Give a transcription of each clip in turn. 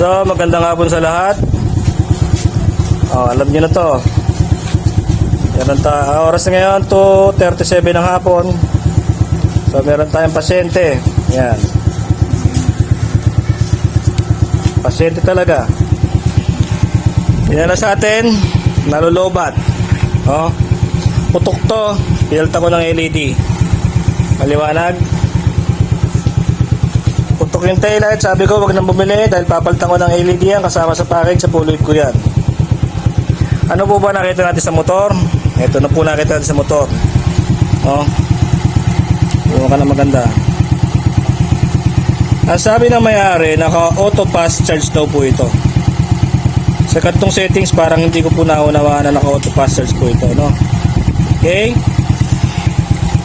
So, magandang hapon sa lahat. Oh, alam niyo na to. Meron ta ah, oras na ngayon, 2.37 ng hapon. So, meron tayong pasyente. Yan. Pasyente talaga. Yan na sa atin, nalulobat. Oh, putok to. Pinalta ko ng LED. Maliwanag. Putok yung taillight, sabi ko wag nang bumili dahil papalitan ko ng LED yan kasama sa package sa puluid ko yan. Ano po ba nakita natin sa motor? Ito na po nakita natin sa motor. Oh. Buka ka na maganda. Ang sabi ng may-ari, naka-auto fast charge daw po ito. Sa katong settings, parang hindi ko po naunawaan na naka-auto fast charge po ito. No? Okay?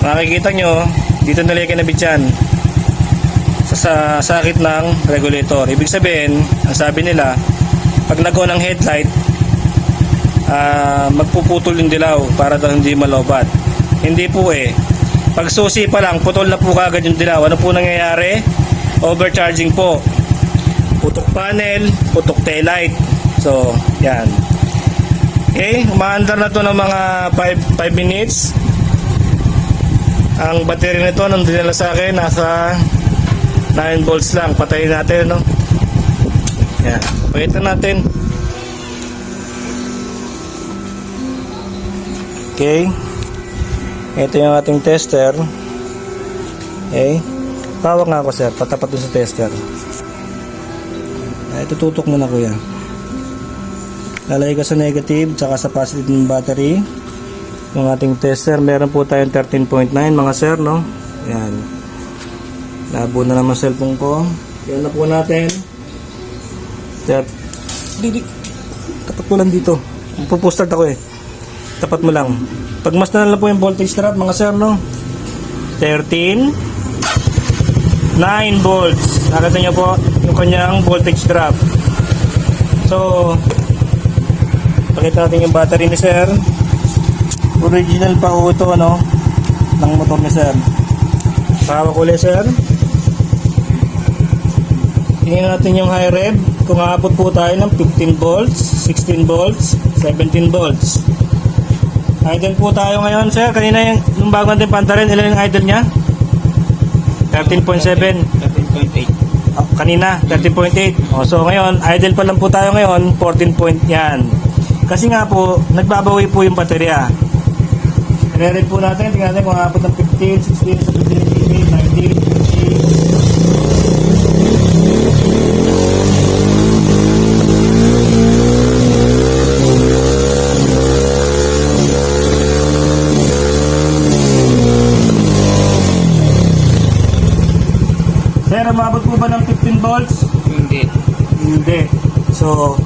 Makikita nyo, dito nalagay na bityan sa, sa sakit ng regulator. Ibig sabihin, ang sabi nila, pag nag ng headlight, ah, magpuputol yung dilaw para daw hindi malobat. Hindi po eh. Pag susi pa lang, putol na po kagad yung dilaw. Ano po nangyayari? Overcharging po. Putok panel, putok taillight. So, yan. Okay, umaandar na to ng mga 5 minutes. Ang battery nito nung dinala sa akin nasa 9 volts lang. Patayin natin, no? Yan. Pakita natin. Okay. Ito yung ating tester. Okay. Tawag nga ako, sir. Patapat dun sa tester. Ay, tututok muna, kuya. Lalagay ka sa negative, tsaka sa positive ng battery. Yung ating tester, meron po tayong 13.9 mga sir, no? Yan. Labo na naman cellphone ko. Yan na po natin. Tap. Didi. Tapat mo lang dito. Pupustart ako eh. Tapat mo lang. Pagmas na lang po yung voltage drop mga sir, no? 13. 9 volts. Nakita niyo po yung kanyang voltage drop. So, pakita natin yung battery ni sir. Original pa ito, ano? Ng motor ni sir. Hawak ulit, sir. Tingnan natin yung high rev. Kung aabot po tayo ng 15 volts, 16 volts, 17 volts. Idle po tayo ngayon, sir. Kanina yung, yung bago natin pantarin, ilan yung idle niya? 13.7. 13.8. Oh, kanina, 13.8. Oh, so ngayon, idle pa lang po tayo ngayon, 14 point yan. Kasi nga po, nagbabawi po yung baterya. I-read po natin, tingnan natin kung aabot ng 15, 16, 17, 18, 19, 20. Sir, umabot po ba ng 15 volts? Hindi. Hindi. So,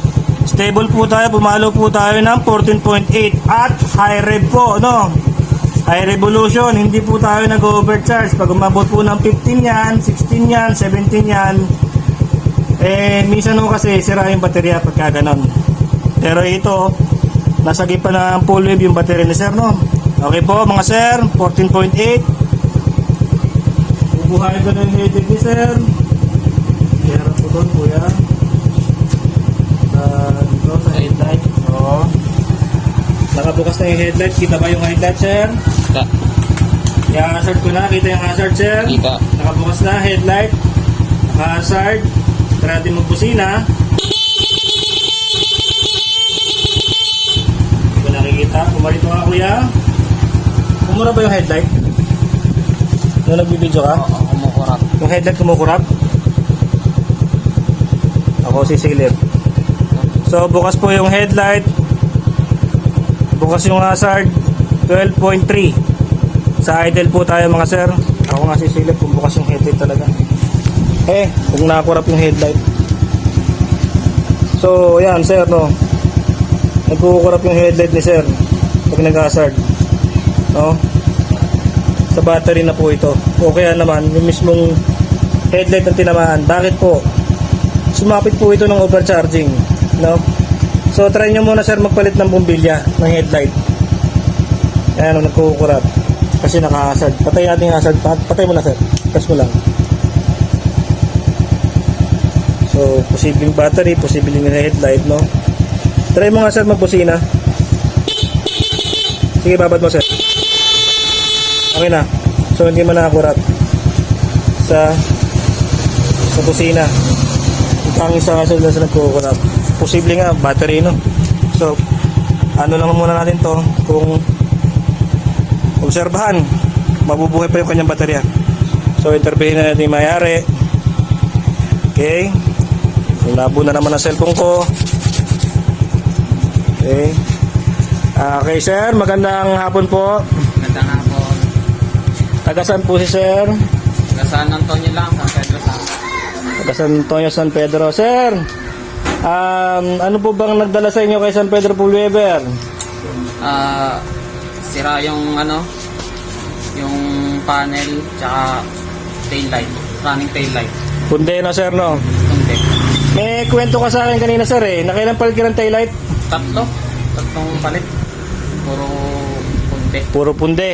stable po tayo, bumalo po tayo ng 14.8 at high rev po, no? High revolution, hindi po tayo nag-overcharge. Pag umabot po ng 15 yan, 16 yan, 17 yan, eh, minsan ho kasi sira yung baterya pagka ganon. Pero ito, nasa pa ng full wave yung baterya ni sir, no? Okay po, mga sir, 14.8. Bubuhayin ko yung headed ni sir. Meron po doon, kuya. Sa dito, sa Oo. Nakabukas na yung headlight. Kita ba yung headlight, sir? Kita. Yung hazard ko na. Kita yung hazard, sir? Kita. Nakabukas na headlight. Naka-hazard. Try natin magbusina. Hindi ko nakikita. Pumarito nga, kuya. Kumura ba yung headlight? Nung nagbibideo ka? Oo, kumukurap. Yung headlight kumukurap? Ako sisilip. So, bukas po yung headlight. Bukas yung hazard. 12.3. Sa idle po tayo mga sir. Ako nga sisilip kung bukas yung headlight talaga. Eh, kung nakurap yung headlight. So, yan sir, no. Nagkukurap yung headlight ni sir. Pag nag-hazard. No? Sa battery na po ito. O kaya naman, yung mismong headlight ang tinamaan. Bakit po? Sumapit po ito ng overcharging. No? So, try nyo muna sir magpalit ng bumbilya ng headlight. Ayan, o, nagkukurap. Kasi naka-hazard. Patay natin yung hazard. Pat- Patay mo na sir. Press mo lang. So, posibleng battery, posibleng headlight, no? Try mo nga sir magbusina. Sige, babad mo sir. Okay na. So, hindi mo nakakurat sa sa busina. Ang isa nga sila sa nagkukurat. Posible nga, battery, no? So, ano lang muna natin to kung obserbahan mabubuhay pa yung kanyang baterya. So interviewin na natin yung mayari. Okay? Labo na naman ang cellphone ko. Okay? Ah, okay sir. Magandang hapon po. Ganda nga po. tagasan po si sir? Taga San Antonio lang, San Pedro San. taga San Antonio San Pedro. Sir um, ano po bang nagdala sa inyo kay San Pedro Pulweber Ah, sira yung ano, yung panel, tsaka tail light. Running tail light. kundi no sir no Hindi. may kwento ka sa akin kanina sir eh nakailang palit ka ng taillight Tatlo. Tatlong palit. Puro punti. puro punde.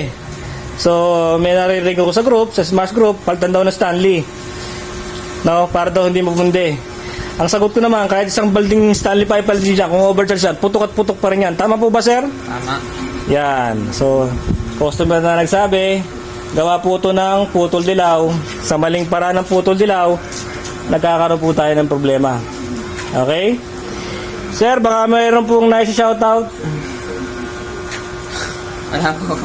So, may naririnig ako sa group, sa Smash Group, palitan daw na Stanley. No, para daw hindi mapunde. Ang sagot ko naman, kahit isang balding Stanley ipalitin dyan, kung overcharge yan, putok at putok pa rin yan. Tama po ba, sir? Tama. Yan. So, customer na nagsabi, gawa po ito ng putol dilaw. Sa maling paraan ng putol dilaw, nagkakaroon po tayo ng problema. Okay? Sir, baka mayroon pong nice shoutout. Wala po.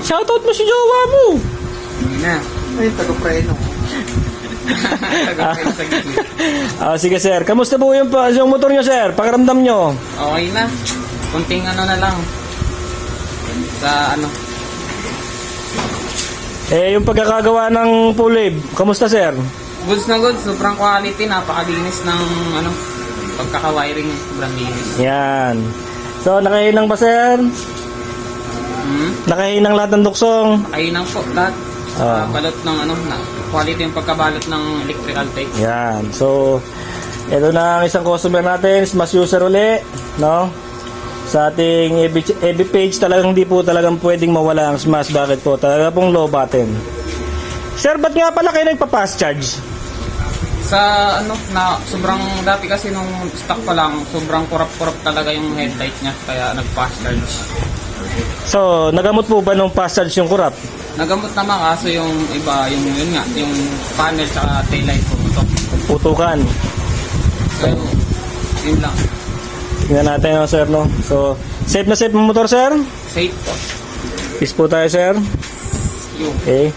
Shoutout mo si jowa mo. Hindi na. Ay, taga-preno. Ah, sige sir. Kamusta po yung, yung motor nyo sir? Pakiramdam nyo. Okay na. Kunting ano na lang. Sa ano. Eh, yung pagkakagawa ng pulley, kamusta sir? Goods na goods. Sobrang quality. Napakalinis ng ano. Pagkaka-wiring. Sobrang linis. Yan. So, nakahinang ba sir? Hmm? Nakahinang lahat ng duksong. Kainang po lahat. Ah. Balot ng ano. Na, quality yung pagkabalot ng electrical tape. Yan. So, ito na ang isang customer natin, Smash user uli, no? Sa ating EB, EB page talagang hindi po talagang pwedeng mawala ang Smash. Bakit po? Talaga pong low button. Sir, ba't nga pala kayo nagpa-fast charge? Sa ano, na sobrang dati kasi nung stock pa lang, sobrang kurap-kurap talaga yung headlight niya. Kaya nag-fast charge. So, nagamot po ba nung fast charge yung kurap? Nagamot naman kaso yung iba, yung yun nga, yung panel sa taillight pumutok. Putukan. So, yun lang. Tingnan natin yung sir, no? So, safe na safe ang motor, sir? Safe po. Peace po tayo, sir. Yung Okay.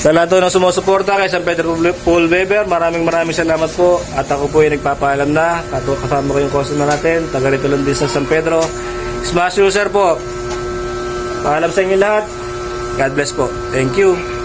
Sa lahat ng sumusuporta kay San Pedro Paul Weber, maraming maraming salamat po. At ako po ay nagpapaalam na. Kato kasama ko yung customer natin. Taga rito lang din sa San Pedro. Smash user po. Paalam sa inyo lahat. God bless po. Thank you.